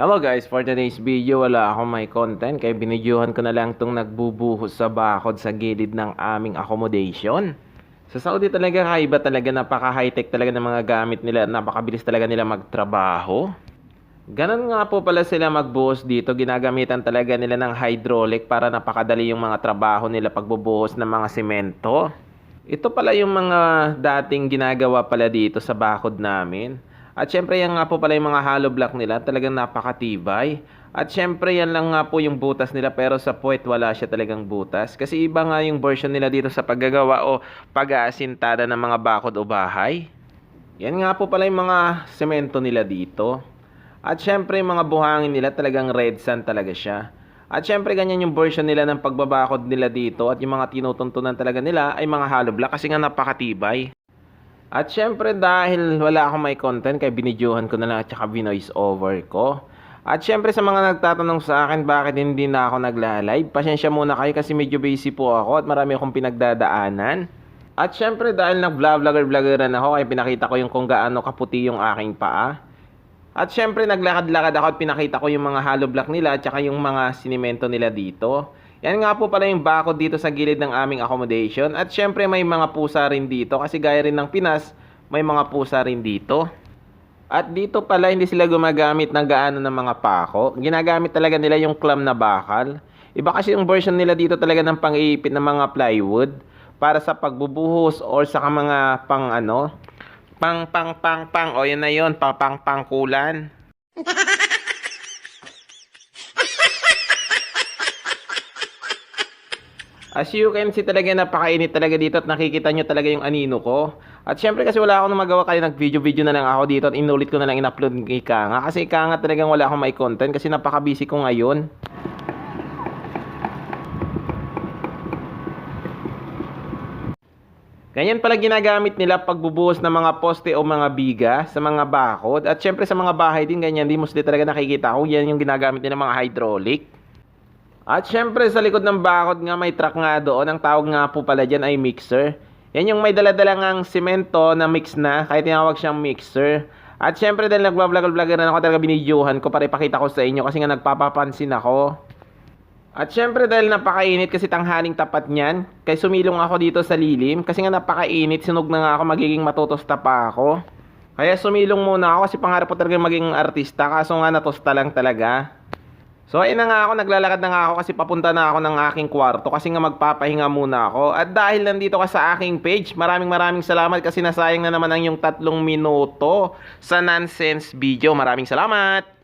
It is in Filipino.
Hello guys, for today's video wala akong may content kaya binidyohan ko na lang itong nagbubuhos sa bakod sa gilid ng aming accommodation. Sa Saudi talaga kaiba talaga napaka high-tech talaga ng mga gamit nila napakabilis talaga nila magtrabaho. Ganon nga po pala sila magbuhos dito, ginagamitan talaga nila ng hydraulic para napakadali yung mga trabaho nila pagbubuhos ng mga simento. Ito pala yung mga dating ginagawa pala dito sa bakod namin. At syempre yan nga po pala yung mga hollow block nila, talagang napakatibay. At syempre yan lang nga po yung butas nila pero sa puwet wala siya talagang butas. Kasi iba nga yung version nila dito sa paggagawa o pag-aasintada ng mga bakod o bahay. Yan nga po pala yung mga semento nila dito. At syempre yung mga buhangin nila talagang red sand talaga siya. At syempre ganyan yung version nila ng pagbabakod nila dito at yung mga tinutuntunan talaga nila ay mga hollow block kasi nga napakatibay. At syempre dahil wala akong may content kaya binidyohan ko na lang at saka binoise over ko. At syempre sa mga nagtatanong sa akin bakit hindi na ako nagla-live, pasensya muna kayo kasi medyo busy po ako at marami akong pinagdadaanan. At syempre dahil nag-vlogger-vloggeran ako kaya pinakita ko yung kung gaano kaputi yung aking paa. At syempre naglakad-lakad ako at pinakita ko yung mga hollow block nila at saka yung mga sinimento nila dito. Yan nga po pala yung bakod dito sa gilid ng aming accommodation. At syempre may mga pusa rin dito kasi gaya rin ng Pinas, may mga pusa rin dito. At dito pala hindi sila gumagamit ng gaano ng mga pako. Ginagamit talaga nila yung clam na bakal. Iba kasi yung version nila dito talaga ng pang-iipit ng mga plywood para sa pagbubuhos or sa mga pang ano, pang pang pang pang o yun na yun, pang pang pang As you can see talaga napakainit talaga dito at nakikita nyo talaga yung anino ko. At syempre kasi wala akong magawa kaya nag-video-video na lang ako dito at inulit ko na lang in-upload kay Kanga. Kasi Kanga talagang wala akong may content kasi napaka-busy ko ngayon. Ganyan pala ginagamit nila pagbubuhos ng mga poste o mga biga sa mga bakod. At syempre sa mga bahay din ganyan, di mostly talaga nakikita ko. Yan yung ginagamit nila mga hydraulic. At syempre sa likod ng bakod nga may truck nga doon. Ang tawag nga po pala dyan ay mixer. Yan yung may daladala ngang simento na mix na. Kaya tinawag siyang mixer. At syempre dahil nagbablog-vlogger na ako talaga binidyohan ko para ipakita ko sa inyo kasi nga nagpapapansin ako. At syempre dahil napakainit kasi tanghaling tapat niyan, kaya sumilong ako dito sa lilim kasi nga napakainit, sunog na nga ako magiging matutosta pa ako. Kaya sumilong muna ako kasi pangarap ko talaga maging artista kaso nga natusta lang talaga. So ayun na nga ako, naglalakad na nga ako kasi papunta na ako ng aking kwarto kasi nga magpapahinga muna ako. At dahil nandito ka sa aking page, maraming maraming salamat kasi nasayang na naman ang yung tatlong minuto sa nonsense video. Maraming salamat!